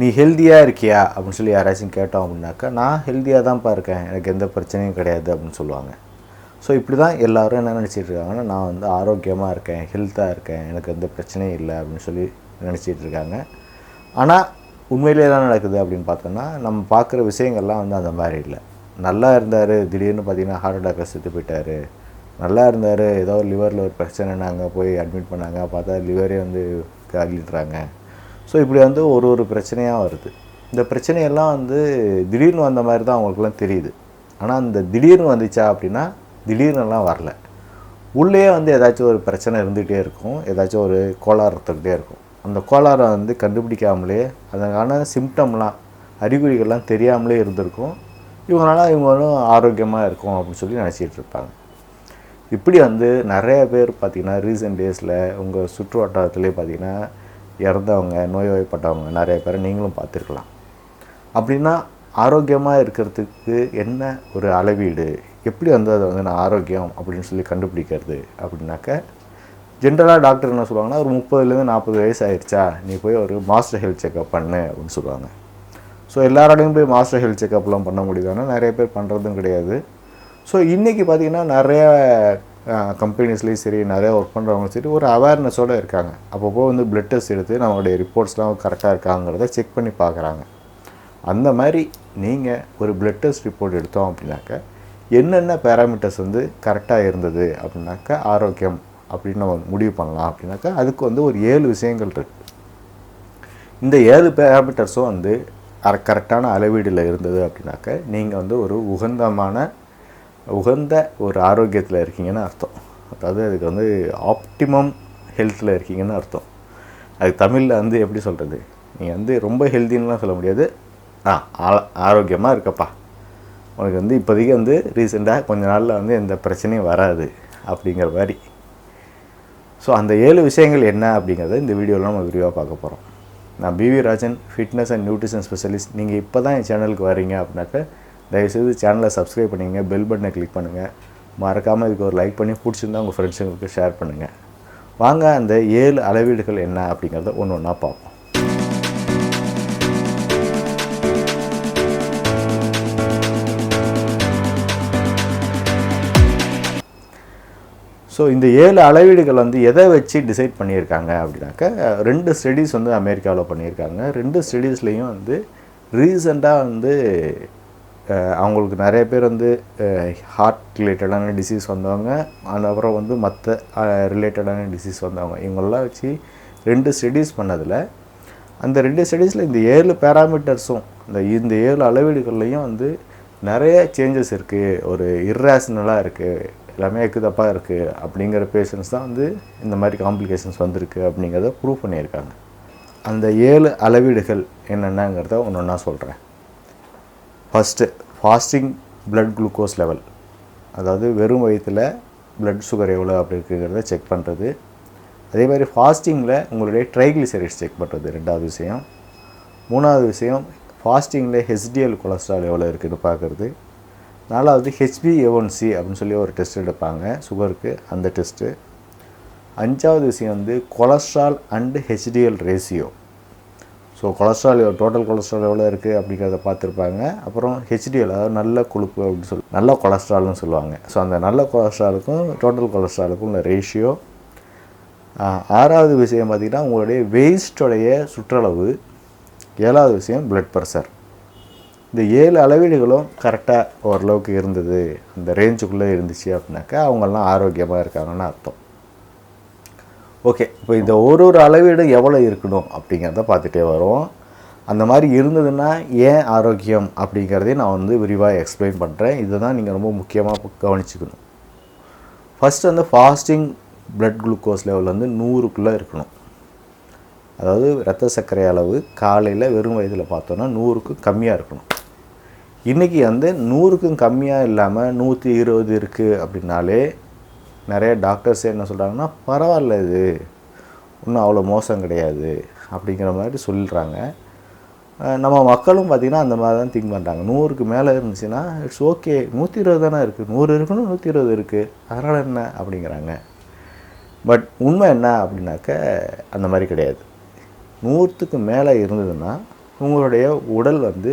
நீ ஹெல்த்தியாக இருக்கியா? அப்படின்னு சொல்லி யாராச்சும் கேட்டோம் அப்படின்னாக்கா நான் ஹெல்த்தியாக தான்ப்பா இருக்கேன். எனக்கு எந்த பிரச்சனையும் கிடையாது. அப்படின்னு சொல்லுவாங்க. ஸோ இப்படி தான் எல்லோரும் என்ன நினச்சிட்டு இருக்காங்கன்னா நான் வந்து ஆரோக்கியமாக இருக்கேன் ஹெல்த்தாக இருக்கேன். எனக்கு எந்த பிரச்சனையும் இல்லை. அப்படின்னு சொல்லி நினச்சிட்டு இருக்காங்க. ஆனால் உண்மையிலே தான் நடக்குது அப்படின்னு பார்த்தோன்னா நம்ம பார்க்குற விஷயங்கள்லாம் வந்து அந்த மாதிரி இல்லை. நல்லா இருந்தார் திடீர்னு பார்த்தீங்கன்னா ஹார்ட் அட்டாக்கில் செத்து போயிட்டார். நல்லா இருந்தார் ஏதோ லிவரில் ஒரு பிரச்சனைனாங்க போய் அட்மிட் பண்ணாங்க. பார்த்தா லிவரே வந்து காலிடுறாங்க. ஸோ இப்படி வந்து ஒரு ஒரு பிரச்சனையாக வருது. இந்த பிரச்சனையெல்லாம் வந்து திடீர்னு வந்த மாதிரி தான் அவங்களுக்குலாம் தெரியுது. ஆனால் அந்த திடீர்னு வந்துச்சா அப்படின்னா திடீர்னுலாம் வரல. உள்ளே வந்து ஏதாச்சும் ஒரு பிரச்சனை இருந்துகிட்டே இருக்கும். ஏதாச்சும் ஒரு கோளாறு இருந்துகிட்டே இருக்கும். அந்த கோளாறை வந்து கண்டுபிடிக்காமலே அதற்கான சிம்டம்லாம் அறிகுறிகள்லாம் தெரியாமலே இருந்திருக்கும். இவங்களால இவங்களும் ஆரோக்கியமாக இருக்கும் அப்படின்னு சொல்லி நினச்சிட்டு இருப்பாங்க. இப்படி வந்து நிறைய பேர் பார்த்திங்கன்னா ரீசெண்ட் டேஸில் உங்கள் சுற்று வட்டாரத்துலேயே பார்த்திங்கன்னா இறந்தவங்க நோய்வாய்ப்பட்டவங்க நிறைய பேரை நீங்களும் பார்த்துருக்கலாம். அப்படின்னா ஆரோக்கியமாக இருக்கிறதுக்கு என்ன ஒரு அளவீடு? எப்படி வந்து அதை வந்து நான் ஆரோக்கியம் அப்படின்னு சொல்லி கண்டுபிடிக்கிறது அப்படின்னாக்க ஜென்ரலாக டாக்டர் என்ன சொல்லுவாங்கன்னா ஒரு முப்பதுலேருந்து நாற்பது வயசு ஆயிடுச்சா நீ போய் ஒரு மாஸ்டர் ஹெல்த் செக்கப் பண்ணு அப்படின்னு சொல்லுவாங்க. ஸோ எல்லாரோடையும் போய் மாஸ்டர் ஹெல்த் செக்கப்லாம் பண்ண முடியுதுன்னா நிறைய பேர் பண்ணுறதும் கிடையாது. ஸோ இன்றைக்கி பார்த்திங்கன்னா நிறைய கம்பெனிஸ்லேயும் சரி நிறைய ஒர்க் பண்ணுறவங்களும் சரி ஒரு அவேர்னஸோடு இருக்காங்க. அப்பப்போ வந்து பிளட் டெஸ்ட் எடுத்து நம்மளுடைய ரிப்போர்ட்ஸ்லாம் கரெக்டாக இருக்காங்கிறத செக் பண்ணி பார்க்குறாங்க. அந்த மாதிரி நீங்கள் ஒரு பிளட் டெஸ்ட் ரிப்போர்ட் எடுத்தோம் அப்படின்னாக்க என்னென்ன பேராமீட்டர்ஸ் வந்து கரெக்டாக இருந்தது அப்படின்னாக்கா ஆரோக்கியம் அப்படின்னு நம்ம முடிவு பண்ணலாம் அப்படின்னாக்கா அதுக்கு வந்து ஒரு ஏழு விஷயங்கள் இருக்குது இந்த ஏழு பேராமீட்டர்ஸும் வந்து கரெக்டான அளவீடில் இருந்தது அப்படின்னாக்க நீங்கள் வந்து ஒரு உகந்தமான உகந்த ஒரு ஆரோக்கியத்தில் இருக்கீங்கன்னு அர்த்தம். அதாவது அதுக்கு வந்து ஆப்டிமம் ஹெல்த்தில் இருக்கீங்கன்னு அர்த்தம். அது தமிழில் வந்து எப்படி சொல்கிறது நீங்கள் வந்து ரொம்ப ஹெல்த்தின்லாம் சொல்ல முடியாது. ஆ ஆரோக்கியமாக இருக்கப்பா. உனக்கு வந்து இப்போதைக்கு வந்து ரீசெண்டாக கொஞ்ச நாளில் வந்து எந்த பிரச்சனையும் வராது அப்படிங்கிற மாதிரி. ஸோ அந்த ஏழு விஷயங்கள் என்ன அப்படிங்கிறத இந்த வீடியோவில் நம்ம விரிவாக பார்க்க போகிறோம் நான் PV Rajan fitness and nutrition specialist நீங்கள் இப்போ தான் என் சேனலுக்கு வரீங்க அப்படின்னாக்க தயவுசெய்து சேனலை சப்ஸ்கிரைப் பண்ணிங்க பெல் பட்டனை கிளிக் பண்ணுங்கள் மறக்காமல் இதுக்கு ஒரு லைக் பண்ணி பிடிச்சிருந்தா உங்கள் ஃப்ரெண்ட்ஸுங்களுக்கு ஷேர் பண்ணுங்கள் வாங்க அந்த ஏழு அளவீடுகள் என்ன அப்படிங்கிறத ஒன்று ஒன்றா பார்ப்போம். ஸோ இந்த ஏழு அளவீடுகள் வந்து எதை வச்சு டிசைட் பண்ணியிருக்காங்க அப்படின்னாக்க ரெண்டு ஸ்டடீஸ் வந்து அமெரிக்காவில் பண்ணியிருக்காங்க. ரெண்டு ஸ்டடீஸ்லேயும் வந்து ரீசெண்டாக வந்து அவங்களுக்கு நிறைய பேர் வந்து ஹார்ட் ரிலேட்டடான டிசீஸ் வந்தவங்க அதுக்கப்புறம் வந்து மற்ற ரிலேட்டடான டிசீஸ் வந்தவங்க. இவங்களெல்லாம் வச்சு ரெண்டு ஸ்டடீஸ் பண்ணதில் அந்த ரெண்டு ஸ்டடீஸில் இந்த ஏழு பேராமீட்டர்ஸும் இந்த இந்த ஏழு அளவீடுகள்லையும் வந்து நிறைய சேஞ்சஸ் இருக்குது ஒரு இர்ரேஷனலாக இருக்குது எல்லாமே எக்குதப்பாக இருக்குது அப்படிங்கிற பேஷண்ட்ஸ் தான் வந்து இந்த மாதிரி காம்ப்ளிகேஷன்ஸ் வந்திருக்கு அப்படிங்கிறத ப்ரூவ் பண்ணியிருக்காங்க. அந்த ஏழு அளவீடுகள் என்னென்னங்கிறத ஒன்று ஒன்றா சொல்கிறேன் first fasting blood glucose level அதாவது வெறும் வயிற்றில் ப்ளட் சுகர் எவ்வளோ அப்படி இருக்குங்கிறத செக் பண்ணுறது அதே மாதிரி ஃபாஸ்டிங்கில் உங்களுடைய ட்ரைக்ளிசரைட்ஸ் செக் பண்ணுறது ரெண்டாவது விஷயம். மூணாவது விஷயம் ஃபாஸ்டிங்கில் ஹெச்டிஎல் கொலஸ்ட்ரால் எவ்வளோ இருக்குதுன்னு பார்க்குறது. நாலாவது ஹெச்பி ஏஒன்சி அப்படின்னு சொல்லி ஒரு டெஸ்ட் எடுப்பாங்க சுகருக்கு அந்த டெஸ்ட்டு அஞ்சாவது விஷயம் வந்து cholesterol and HDL ratio so cholesterol total cholesterol எவ்வளோ இருக்குது அப்படிங்கிறத பார்த்துருப்பாங்க. அப்புறம் ஹெச்டிஎல் அதாவது நல்ல கொழுப்பு அப்படின்னு சொல்லி நல்ல கொலஸ்ட்ரால்னு சொல்லுவாங்க. ஸோ அந்த நல்ல கொலஸ்ட்ராலுக்கும் டோட்டல் கொலஸ்ட்ராலுக்கும் உள்ள ரேஷியோ ஆறாவது விஷயம் பார்த்திங்கன்னா உங்களுடைய வேஸ்டோடைய சுற்றளவு ஏழாவது விஷயம் பிளட் ப்ரெஷர் இந்த ஏழு அளவீடுகளும் கரெக்டாக ஓரளவுக்கு இருந்தது. அந்த ரேஞ்சுக்குள்ளே இருந்துச்சு அப்படின்னாக்கா அவங்கெல்லாம் ஆரோக்கியமாக இருக்காங்கன்னு அர்த்தம். ஓகே இப்போ இந்த ஒரு ஒரு அளவீடு எவ்வளோ இருக்கணும் அப்படிங்கிறத பார்த்துட்டே வரும். அந்த மாதிரி இருந்ததுன்னா ஏன் ஆரோக்கியம் அப்படிங்கிறதையும் நான் வந்து விரிவாக எக்ஸ்பிளைன் பண்ணுறேன் இதை தான் நீங்கள் ரொம்ப முக்கியமாக கவனிச்சுக்கணும். ஃபஸ்ட் வந்து ஃபாஸ்டிங் பிளட் குளுக்கோஸ் லெவல் வந்து நூறுக்குள்ளே இருக்கணும். அதாவது ரத்த சர்க்கரை அளவு காலையில் வெறும் வயதில் பார்த்தோன்னா நூறுக்கு கம்மியாக இருக்கணும். இன்றைக்கி வந்து நூறுக்கும் கம்மியாக இல்லாமல் நூற்றி இருபது இருக்குது அப்படின்னாலே நிறைய டாக்டர்ஸ் என்ன சொல்கிறாங்கன்னா பரவாயில்ல இது. இன்னும் அவ்வளோ மோசம் கிடையாது. அப்படிங்கிற மாதிரி சொல்லிடுறாங்க நம்ம மக்களும் பார்த்திங்கன்னா அந்த மாதிரி தான் திங்க் பண்ணுறாங்க நூறுக்கு மேலே இருந்துச்சுன்னா இட்ஸ் ஓகே நூற்றி இருபது தானே இருக்குது நூறு இருக்குன்னு நூற்றி இருபது இருக்குது அதனால் என்ன? அப்படிங்கிறாங்க. பட் உண்மை என்ன அப்படின்னாக்க அந்த மாதிரி கிடையாது. நூற்றுக்கு மேலே இருந்ததுன்னா உங்களுடைய உடல் வந்து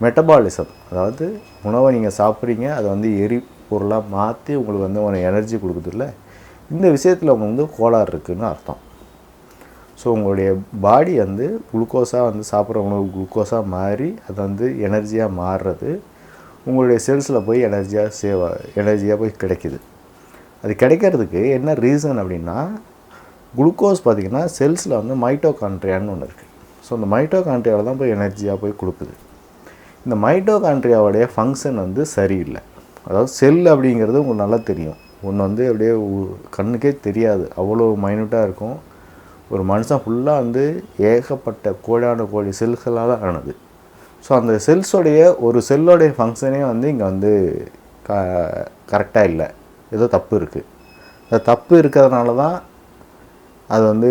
மெட்டபாலிசம் அதாவது உணவை நீங்கள் சாப்பிட்றீங்க அதை வந்து எரி பொருளாக மாற்றி உங்களுக்கு வந்து ஒரு எனர்ஜி கொடுக்குதுல்ல இந்த விஷயத்தில் வந்து கோளாறு இருக்குதுன்னு அர்த்தம். ஸோ உங்களுடைய பாடி வந்து குளுக்கோஸாக வந்து சாப்பிட்ற உணவு குளுக்கோஸாக மாறி அது வந்து எனர்ஜியாக மாறுறது உங்களுடைய செல்ஸில் போய் எனர்ஜியாக சேவ் எனர்ஜியாக போய் கிடைக்கிது. அது கிடைக்கிறதுக்கு என்ன ரீசன் அப்படின்னா குளுக்கோஸ் பார்த்திங்கன்னா செல்ஸில் வந்து மைட்டோகான்ட்ரியான்னு ஒன்று இருக்குது ஸோ இந்த மைட்டோகான்ட்ரியாவில் தான் போய் எனர்ஜியாக போய் கொடுக்குது. இந்த மைட்டோகான்ட்ரியாவுடைய ஃபங்க்ஷன் வந்து சரியில்லை. அதாவது செல் அப்படிங்கிறது உங்களுக்கு நல்லா தெரியும். ஒன்று வந்து அப்படியே கண்ணுக்கே தெரியாது. அவ்வளோ மைனூட்டாக இருக்கும். ஒரு மனுஷன் ஃபுல்லாக வந்து ஏகப்பட்ட கோடான கோடி செல்களால் ஆனது. ஸோ அந்த செல்ஸோடைய ஒரு செல்லோடைய ஃபங்க்ஷனே வந்து இங்கே வந்து க கரெக்டாக இல்லை. ஏதோ தப்பு இருக்குது அந்த தப்பு இருக்கிறதுனால தான் அது வந்து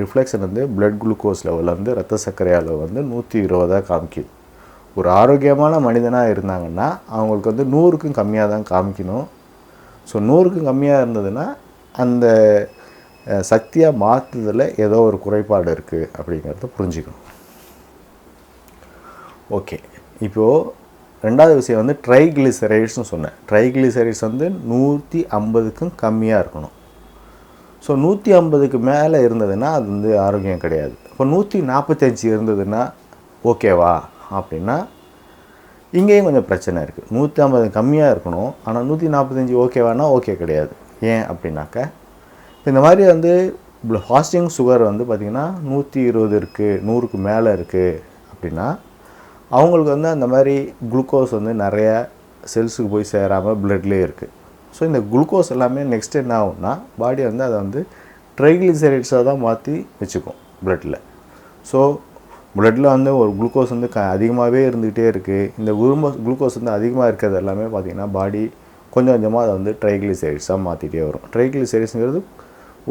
ரிஃப்ளெக்ஷன் வந்து பிளட் குளுக்கோஸ் லெவலில் வந்து ரத்த சர்க்கரை அளவு வந்து நூற்றி இருபதாக காமிக்குது. ஒரு ஆரோக்கியமான மனிதனாக இருந்தாங்கன்னா அவங்களுக்கு வந்து நூறுக்கும் கம்மியாக தான் காமிக்கணும். ஸோ நூறுக்கும் கம்மியாக இருந்ததுன்னா அந்த சக்தியாக மாற்றுதலில் ஏதோ ஒரு குறைபாடு இருக்குது அப்படிங்கிறத புரிஞ்சுக்கணும். ஓகே இப்போது ரெண்டாவது விஷயம் வந்து ட்ரைகிளிசரைட்ஸ்னு சொன்னேன். ட்ரைகிளிசரைட்ஸ் வந்து நூற்றி ஐம்பதுக்கும் கம்மியாக இருக்கணும். ஸோ நூற்றி ஐம்பதுக்கு மேலே இருந்ததுன்னா அது வந்து ஆரோக்கியம் கிடையாது. இப்போ நூற்றி நாற்பத்தஞ்சு இருந்ததுன்னா ஓகேவா அப்படின்னா இங்கேயும் கொஞ்சம் பிரச்சனை இருக்குது நூற்றி ஐம்பது கம்மியாக இருக்கணும். ஆனால் நூற்றி நாற்பத்தஞ்சு ஓகேவானா ஓகே கிடையாது. ஏன் அப்படின்னாக்க இந்த மாதிரி வந்து ஃபாஸ்டிங் சுகர் வந்து பார்த்திங்கன்னா நூற்றி இருபது இருக்குது நூறுக்கு மேலே இருக்குது அப்படின்னா அவங்களுக்கு வந்து அந்த மாதிரி குளுக்கோஸ் வந்து நிறைய செல்ஸுக்கு போய் சேராமல் பிளட்லேயே இருக்குது ஸோ இந்த குளுக்கோஸ் எல்லாமே நெக்ஸ்ட் என்ன ஆகும்னா பாடி வந்து அதை வந்து ட்ரைக்ளிசரைட்ஸாக தான் மாற்றி வச்சுக்கும் பிளட்டில் ஸோ பிளட்டில் வந்து ஒரு குளுக்கோஸ் வந்து க அதிகமாகவே இருந்துக்கிட்டே இருக்குது இந்த குளுமோஸ் குளுக்கோஸ் வந்து அதிகமாக இருக்கிறது எல்லாமே பார்த்திங்கன்னா பாடி கொஞ்சம் கொஞ்சமாக அதை வந்து ட்ரைக்ளிசைட்ஸாக மாற்றிட்டே வரும். ட்ரைக்ளிசைட்ஸுங்கிறது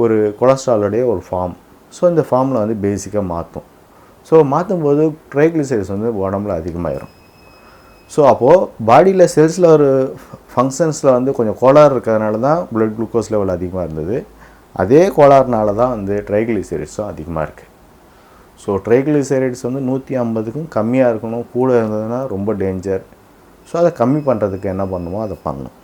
ஒரு கொலஸ்ட்ராலோடைய ஒரு ஃபார்ம் ஸோ இந்த ஃபார்மில் வந்து பேசிக்காக மாற்றும் ஸோ மாற்றும் போது ட்ரைகிளிசரைட்ஸ் வந்து உடம்புல அதிகமாகிடும் ஸோ அப்போது பாடியில் செல்ஸில் ஒரு ஃபங்க்ஷன்ஸில் வந்து கொஞ்சம் கோளாறு இருக்கிறதுனால தான் blood குளுக்கோஸ் லெவல் அதிகமாக இருந்தது. அதே கோளாறுனால தான் வந்து ட்ரைக்ளிசைட்ஸும் அதிகமாக இருக்குது ஸோ ட்ரைகிளிசரைட்ஸ் வந்து நூற்றி ஐம்பதுக்கும் கம்மியாக இருக்கணும் கூட இருந்ததுன்னா ரொம்ப டேஞ்சர் ஸோ அதை கம்மி பண்ணுறதுக்கு என்ன பண்ணுமோ அதை பண்ணணும்.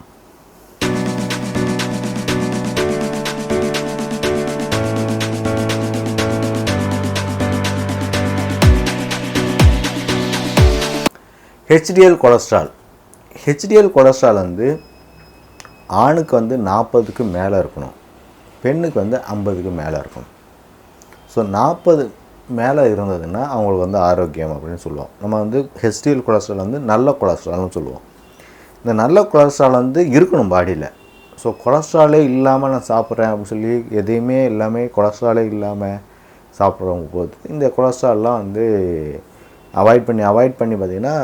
ஹெச்டிஎல் கொலஸ்ட்ரால் ஹெச்டிஎல் கொலஸ்ட்ரால் வந்து ஆணுக்கு வந்து நாற்பதுக்கு மேலே இருக்கணும். பெண்ணுக்கு வந்து ஐம்பதுக்கு மேலே இருக்கணும். ஸோ நாற்பது மேலே இருந்ததுன்னா அவங்களுக்கு வந்து ஆரோக்கியம் அப்படின்னு சொல்லுவோம். நம்ம வந்து ஹெச்டிஎல் கொலஸ்ட்ரால் வந்து நல்ல கொலஸ்ட்ரால்னு சொல்லுவோம். இந்த நல்ல கொலஸ்ட்ரால் வந்து இருக்கணும் பாடியில் ஸோ கொலஸ்ட்ராலே இல்லாமல் நான் சாப்பிட்றேன் அப்படின்னு சொல்லி எதையுமே எல்லாமே கொலஸ்ட்ராலே இல்லாமல் சாப்பிட்றவங்க போது இந்த கொலஸ்ட்ரால்லாம் வந்து அவாய்ட் பண்ணி அவாய்ட் பண்ணி பார்த்திங்கன்னா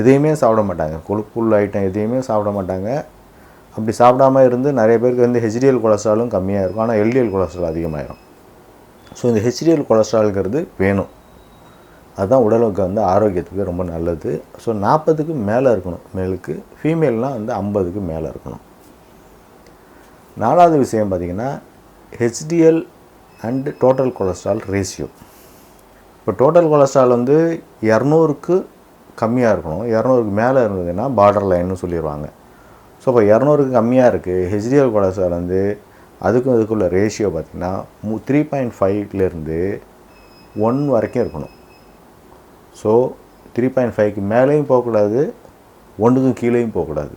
எதையுமே சாப்பிட மாட்டாங்க. கொழுப்புள்ள ஐட்டம் எதையுமே சாப்பிட மாட்டாங்க. அப்படி சாப்பிடாம இருந்து நிறைய பேருக்கு வந்து ஹெச்டிஎல் கொலஸ்ட்ராலும் கம்மியாக இருக்கும். ஆனால் எல்டிஎல் கொலஸ்ட்ரால் அதிகமாகிடும் ஸோ இந்த ஹெச்டிஎல் கொலஸ்ட்ரால்ங்கிறது வேணும். அதுதான் உடலுக்கு வந்து ஆரோக்கியத்துக்கு ரொம்ப நல்லது. ஸோ நாற்பதுக்கு மேலே இருக்கணும். மேலுக்கு ஃபீமேல்னால் வந்து ஐம்பதுக்கு மேலே இருக்கணும். நாலாவது விஷயம் பார்த்திங்கன்னா HDL and total cholesterol ratio இப்போ டோட்டல் கொலஸ்ட்ரால் வந்து இரநூறுக்கு கம்மியாக இருக்கணும். இரநூறுக்கு மேலே இருந்ததுன்னா பார்டர் லைன்னு சொல்லிடுவாங்க. ஸோ இப்போ இரநூறுக்கு கம்மியாக இருக்குது ஹெச்டிஎல் கொலஸ்ட்ரால் வந்து அதுக்கும் இதுக்குள்ள ரேஷியோ பார்த்திங்கன்னா மூ த்ரீ பாயிண்ட் ஃபைவ்லேருந்து ஒன் வரைக்கும் இருக்கணும். ஸோ த்ரீ பாயிண்ட் ஃபைவ்க்கு மேலேயும் போகக்கூடாது ஒன்றுக்கும் கீழேயும் போகக்கூடாது.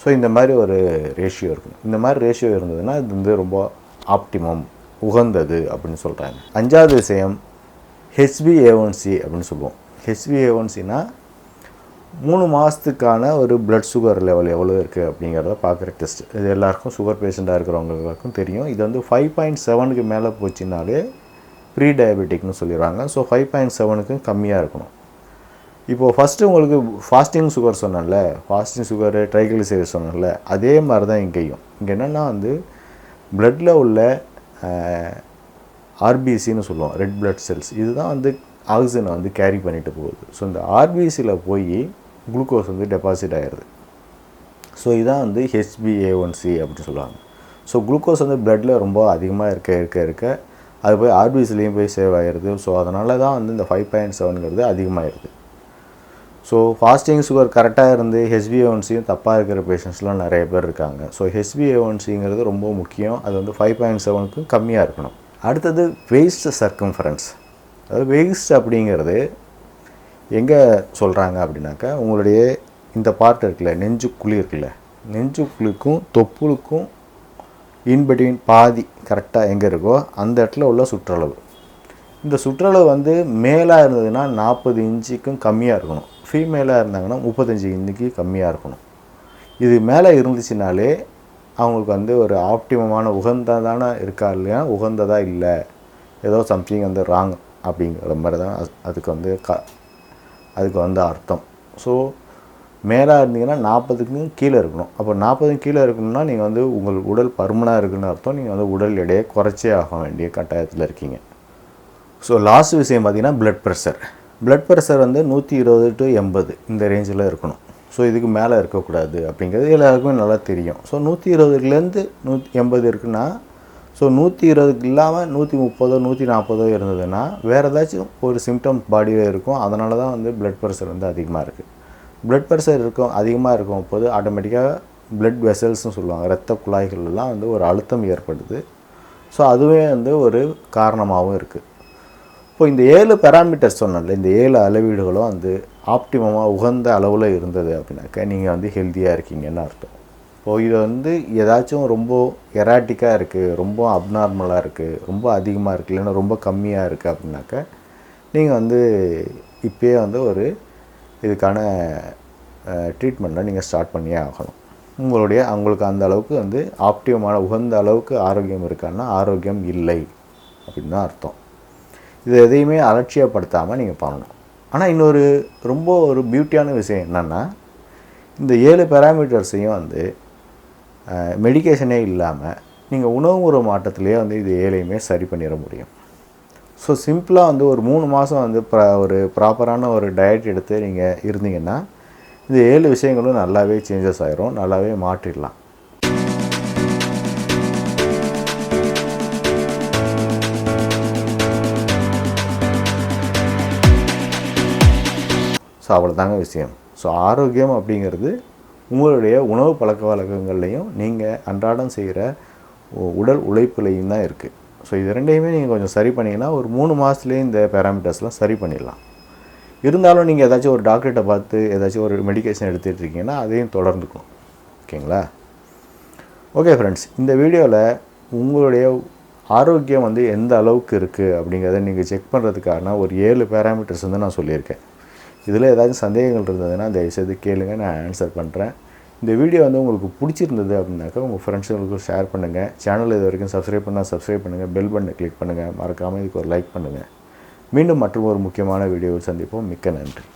ஸோ இந்த மாதிரி ஒரு ரேஷியோ இருக்கும் இந்த மாதிரி ரேஷியோ இருந்ததுன்னா இது வந்து ரொம்ப ஆப்டிமம் உகந்தது அப்படின்னு சொல்கிறாங்க அஞ்சாவது விஷயம் ஹெச்பிஏஒன்சி அப்படின்னு சொல்லுவோம். ஹெச்பிஏஒன்சினா மூணு மாதத்துக்கான ஒரு பிளட் சுகர் லெவல் எவ்வளோ இருக்குது அப்படிங்கிறத பார்க்குற டெஸ்ட் இது எல்லாருக்கும் சுகர் பேஷண்ட்டாக இருக்கிறவங்களுக்கும் தெரியும். இது வந்து ஃபைவ் பாயிண்ட் செவனுக்கு மேலே போச்சுனாலே ப்ரீ டயபெட்டிக்னு சொல்லிடுவாங்க ஸோ ஃபைவ் பாயிண்ட் செவனுக்கும் கம்மியாக இருக்கணும். இப்போது ஃபஸ்ட்டு உங்களுக்கு ஃபாஸ்டிங் சுகர் சொன்னேன்ல ஃபாஸ்டிங் சுகரு ட்ரைகிளிசைடு சொன்னேன்ல அதே மாதிரி தான் இங்கேயும். இங்கே என்னென்னா வந்து பிளட்டில் உள்ள ஆர்பிசின்னு சொல்லுவோம் ரெட் பிளட் செல்ஸ் இதுதான் வந்து ஆக்சிஜனை வந்து கேரி பண்ணிட்டு போகுது. ஸோ இந்த ஆர்பிசியில் போய் குளுக்கோஸ் வந்து டெபாசிட் ஆகிடுது ஸோ இதான் வந்து ஹெச்பிஏ ஒன் சி அப்படின்னு சொல்லுவாங்க. ஸோ குளுக்கோஸ் வந்து பிளட்டில் ரொம்ப அதிகமாக இருக்க இருக்க இருக்க அது போய் ஆர்பிசிலையும் போய் சேவ் ஆகிடுது ஸோ அதனால தான் வந்து இந்த ஃபைவ் பாயிண்ட் செவனுங்கிறது அதிகமாகிடுது ஸோ ஃபாஸ்டிங் சுகர் கரெக்டாக இருந்து ஹெச்பிஏஒன்சியும் தப்பாக இருக்கிற பேஷண்ட்ஸ்லாம் நிறைய பேர் இருக்காங்க. ஸோ ஹெச்பிஏஒன்சிங்கிறது ரொம்ப முக்கியம். அது வந்து ஃபைவ் பாயிண்ட் செவனுக்கும் கம்மியாக இருக்கணும். அடுத்தது வெயிஸ்ட் சர்க்கம்ஃபரன்ஸ் அதாவது வேஸ்ட் அப்படிங்கிறது எங்கே சொல்கிறாங்க அப்படின்னாக்கா உங்களுடைய இந்த பார்ட் இருக்குல்ல நெஞ்சு குழி இருக்குல்ல நெஞ்சு குழிக்கும் தொப்புளுக்கும் இன்பிட்வீன் பாதி கரெக்டாக எங்கே இருக்கோ அந்த இடத்துல உள்ள சுற்றளவு. இந்த சுற்றளவு வந்து மேலாக இருந்ததுன்னா நாற்பது இன்ச்சுக்கும் கம்மியாக இருக்கணும். ஃபீமேலாக இருந்தாங்கன்னா முப்பத்தஞ்சு இன்ச்சுக்கு கம்மியாக இருக்கணும். இது மேலே இருந்துச்சுனாலே அவங்களுக்கு வந்து ஒரு ஆப்டிமமான உகந்ததான இருக்கா இல்லையா? உகந்ததாக இல்லை. ஏதோ சம்திங் வந்து ராங் அப்படிங்கிற மாதிரி தான் அது- அதுக்கு வந்து க அதுக்கு வந்து அர்த்தம். ஸோ மேலாக இருந்தீங்கன்னா நாற்பதுக்கும் கீழே இருக்கணும். அப்போ நாற்பதுக்கும் கீழே இருக்கணும்னா நீங்கள் வந்து உங்கள் உடல் பருமனாக இருக்குன்னு அர்த்தம். நீங்கள் வந்து உடல் எடையை குறைச்சே ஆக வேண்டிய கட்டாயத்தில் இருக்கீங்க. ஸோ லாஸ்ட் விஷயம் பார்த்தீங்கன்னா பிளட் ப்ரெஷர் பிளட் ப்ரெஷர் வந்து நூற்றி இருபது டு எண்பது இந்த ரேஞ்சில் இருக்கணும். ஸோ இதுக்கு மேலே இருக்கக்கூடாது அப்படிங்கிறது எல்லாருக்குமே நல்லா தெரியும். ஸோ நூற்றி இருபதுலேருந்து நூற்றி எண்பது இருக்குன்னா ஸோ நூற்றி இருபதுக்கு இல்லாமல் நூற்றி முப்பதோ நூற்றி நாற்பதோ இருந்ததுன்னா வேறு ஏதாச்சும் ஒரு சிம்டம் பாடியில் இருக்கும். அதனால தான் வந்து பிளட் ப்ரெஷர் வந்து அதிகமாக இருக்குது பிளட் ப்ரெஷர் இருக்கும் அதிகமாக இருக்கும் போது ஆட்டோமேட்டிக்காக பிளட் வெசல்ஸ்னு சொல்லுவாங்க. ரத்த குழாய்கள்லாம் வந்து ஒரு அழுத்தம் ஏற்படுது. ஸோ அதுவே வந்து ஒரு காரணமாகவும் இருக்குது இப்போ இந்த ஏழு பேராமீட்டர்ஸ் சொன்னல இந்த ஏழு அளவீடுகளும் வந்து ஆப்டிமமாக உகந்த அளவில் இருந்தது அப்படின்னாக்கா நீங்கள் வந்து ஹெல்த்தியாக இருக்கீங்கன்னு அர்த்தம். இப்போது இது வந்து ஏதாச்சும் ரொம்ப எராட்டிக்காக இருக்குது ரொம்ப அப்நார்மலாக இருக்குது ரொம்ப அதிகமாக இருக்குது இல்லைன்னா ரொம்ப கம்மியாக இருக்குது அப்படின்னாக்கா நீங்கள் வந்து இப்போயே வந்து ஒரு இதுக்கான ட்ரீட்மெண்ட்டை நீங்கள் ஸ்டார்ட் பண்ணியே ஆகணும். உங்களுடைய அவங்களுக்கு அந்த அளவுக்கு வந்து ஆப்டிவமான உகந்த அளவுக்கு ஆரோக்கியம் இருக்கான்னா ஆரோக்கியம் இல்லை அப்படின்னு தான் அர்த்தம். இது எதையுமே அலட்சியப்படுத்தாமல் நீங்கள் பண்ணணும். ஆனால் இன்னொரு ரொம்ப ஒரு பியூட்டியான விஷயம் என்னென்னா இந்த ஏழு பேராமீட்டர்ஸையும் வந்து மெடிகேஷனே இல்லாமல் நீங்கள் உணவு முறை மாற்றத்திலேயே வந்து இது ஏழையுமே சரி பண்ணிட முடியும். ஸோ சிம்பிளாக வந்து ஒரு மூணு மாதம் வந்து ப்ரா ஒரு ப்ராப்பரான ஒரு டயட் எடுத்து நீங்கள் இருந்தீங்கன்னா இந்த ஏழு விஷயங்களும் நல்லாவே சேஞ்சஸ் ஆயிரும் நல்லாவே மாற்றிடலாம். ஸோ அவ்வளோதாங்க விஷயம். ஸோ ஆரோக்கியம் அப்படிங்கிறது உங்களுடைய உணவு பழக்க வழக்கங்கள்லையும் நீங்கள் அன்றாடம் செய்கிற உடல் உழைப்புலையும் தான் இருக்குது ஸோ இது ரெண்டையுமே நீங்கள் கொஞ்சம் சரி பண்ணிங்கன்னா ஒரு மூணு மாதத்துலேயே இந்த பேராமீட்டர்ஸ்லாம் சரி பண்ணிடலாம். இருந்தாலும் நீங்கள் ஏதாச்சும் ஒரு டாக்டர்கிட்ட பார்த்து ஏதாச்சும் ஒரு மெடிகேஷன் எடுத்துகிட்டு இருக்கீங்கன்னா அதையும் தொடர்ந்துக்கும் ஓகேங்களா? ஓகே ஃப்ரெண்ட்ஸ் இந்த வீடியோவில் உங்களுடைய ஆரோக்கியம் வந்து எந்த அளவுக்கு இருக்குது அப்படிங்கிறத நீங்கள் செக் பண்ணுறதுக்கான ஒரு ஏழு பேராமீட்டர்ஸ் வந்து நான் சொல்லியிருக்கேன். இதில் ஏதாச்சும் சந்தேகங்கள் இருந்ததுன்னா தயவுசெய்து கேளுங்க நான் ஆன்சர் பண்ணுறேன் இந்த வீடியோ வந்து உங்களுக்கு பிடிச்சிருந்தது அப்படின்னாக்கா உங்கள் ஃப்ரெண்ட்ஸுங்களுக்கு ஷேர் பண்ணுங்கள் சேனல் இது வரைக்கும் சப்ஸ்கிரைப் பண்ணால் சப்ஸ்கிரைப் பண்ணுங்கள் பெல் பட்டனை கிளிக் பண்ணுங்கள் மறக்காமல் இதுக்கு ஒரு லைக் பண்ணுங்கள் மீண்டும் மற்றும் ஒரு முக்கியமான வீடியோவில் சந்திப்போம். மிக்க நன்றி.